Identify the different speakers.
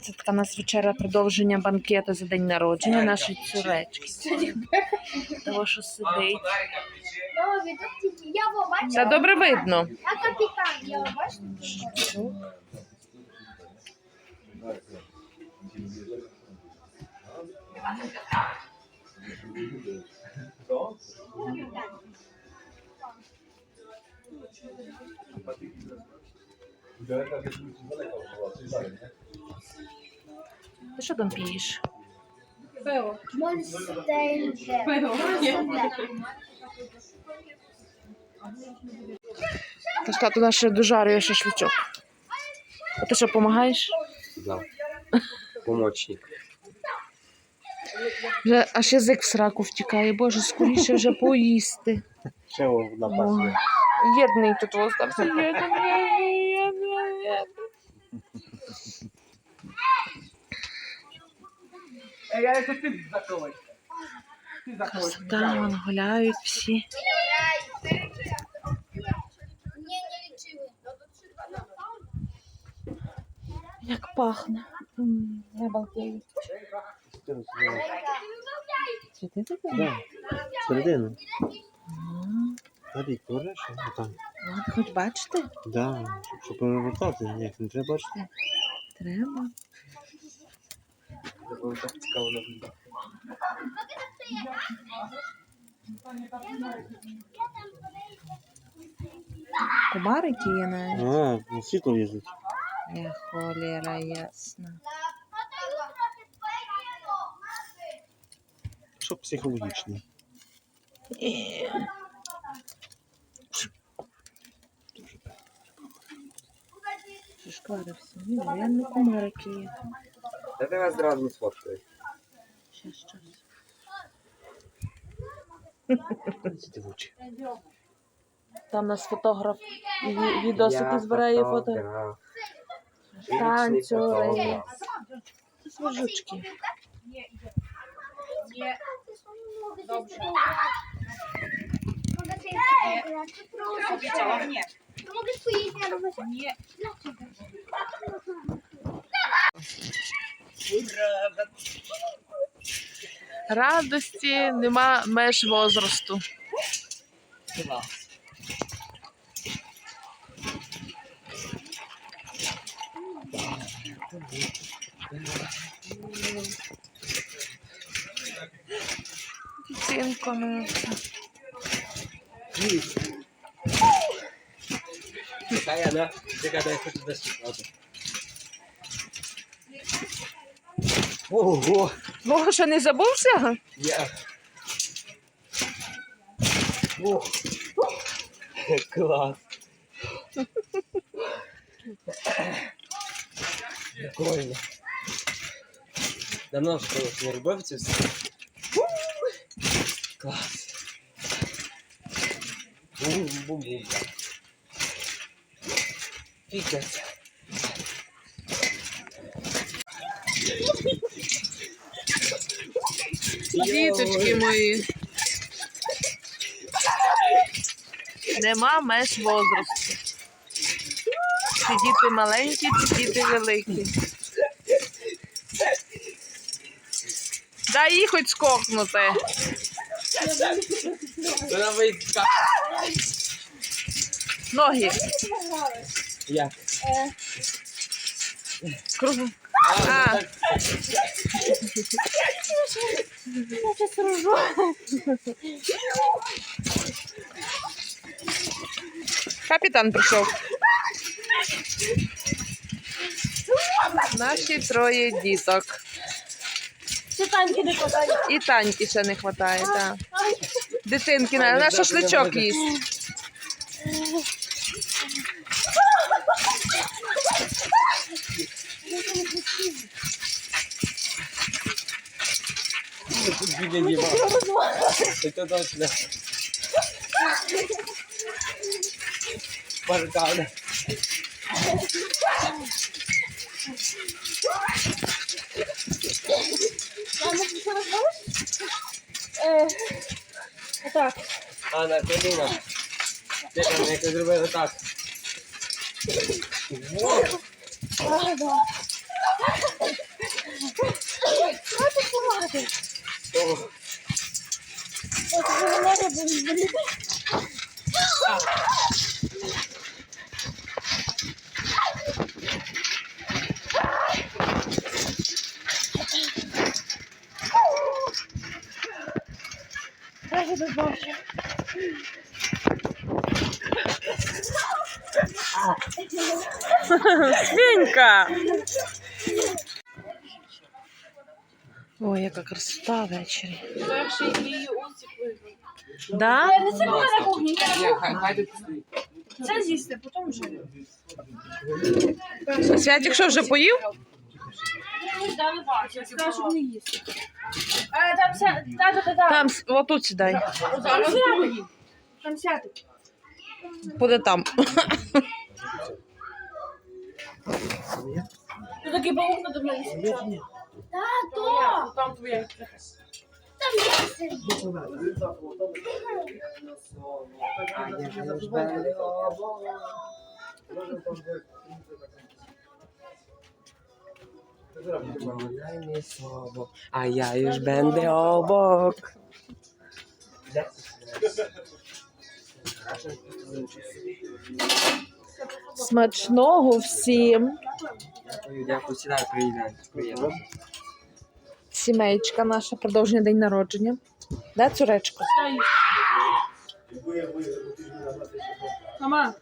Speaker 1: Це така у нас вечеря продовження банкету за день народження нашої цуречки. Того, що сидить. Та добре видно.
Speaker 2: А капітан, я його бачила?
Speaker 1: Ти що там п'єш?
Speaker 2: Монстейн.
Speaker 1: Та ж тато наш дожарює шашличок. А ти що, допомагаєш?
Speaker 3: Да. Помощник.
Speaker 1: Вже аж язик в сраку втікає. Боже, скоріше вже поїсти.
Speaker 3: Ще одна
Speaker 1: Ой, Єдний тут остався. Єдний. Красота, вон гуляють всі. Як пахне. Я балдею. Чи ти таке?
Speaker 3: Да. Середину.
Speaker 1: М,
Speaker 3: Смотри, тоже що? Отам.
Speaker 1: От хоч бачите?
Speaker 3: Да. Щоб, щоб перевертати, ні, не треба бачити.
Speaker 1: Треба.
Speaker 3: Це було так цікаво наблюдати.
Speaker 1: Комарики є навіть.
Speaker 3: А, ну світло їздить.
Speaker 1: Я холера ясна.
Speaker 3: Що психологічно?
Speaker 1: Шишкарився. Ні, реально комарики є.
Speaker 3: Та тебе зразу сфоткаю.
Speaker 1: Щас, щас.
Speaker 3: Сіди в очі.
Speaker 1: Там у нас фотограф ві- відосики збирає фото. Танцює. Це свежучки.
Speaker 2: Mogę spojrzeć na rower? Nie.
Speaker 1: Радості нема меж возрасту. Цінко наша.
Speaker 3: Чекай, Ана. Чекай, дай хочу дощіпати. Ого!
Speaker 1: Бо що не забувся?
Speaker 3: Я. Ох. Клас. Прикольно. Давно ж колись не робив це все. Клас. Бум-бум-бум. Фікається.
Speaker 1: Діточки мої. Нема меж возрасту. Ці діти маленькі, ці діти великі. Дай їй хоч скокнути. Ноги.
Speaker 3: Як?
Speaker 1: Кругом.
Speaker 3: А,
Speaker 1: А.
Speaker 3: так.
Speaker 1: Капітан прийшов. Наші троє діток.
Speaker 2: Це танки не хватає.
Speaker 1: І таньки ще не вистачає, так. Дитинки, на на шашличок їсть.
Speaker 3: Тут біля Діма. Це точно. Паркан.
Speaker 2: Так.
Speaker 3: А, на коліна. Де там, як зробили так. Во!
Speaker 2: А, да. Хватит
Speaker 1: Свінька! Ой, яка красота ввечері. Перший її усік виграв. Да?
Speaker 2: Не це мене на кухні.
Speaker 3: Ні, хай, хай тут стоїть.
Speaker 2: Це з'їсти, потім вже.
Speaker 1: Святик що вже поїв?
Speaker 2: Дали бачу, скажу, щоб не їсти. А, там ся... Да.
Speaker 1: Там, с- отут сідай.
Speaker 2: Там сяти. Там сяти.
Speaker 1: Буде там.
Speaker 2: Ти такий паук на мене спочатку. Та, то.
Speaker 4: Там твоє.
Speaker 2: Там
Speaker 3: я а я już będę obok.
Speaker 1: Смачного всім.
Speaker 3: Дякую, сідай, приїдай.
Speaker 1: Сімейка наша, продовження день народження. Да, цуречко?
Speaker 4: Мама,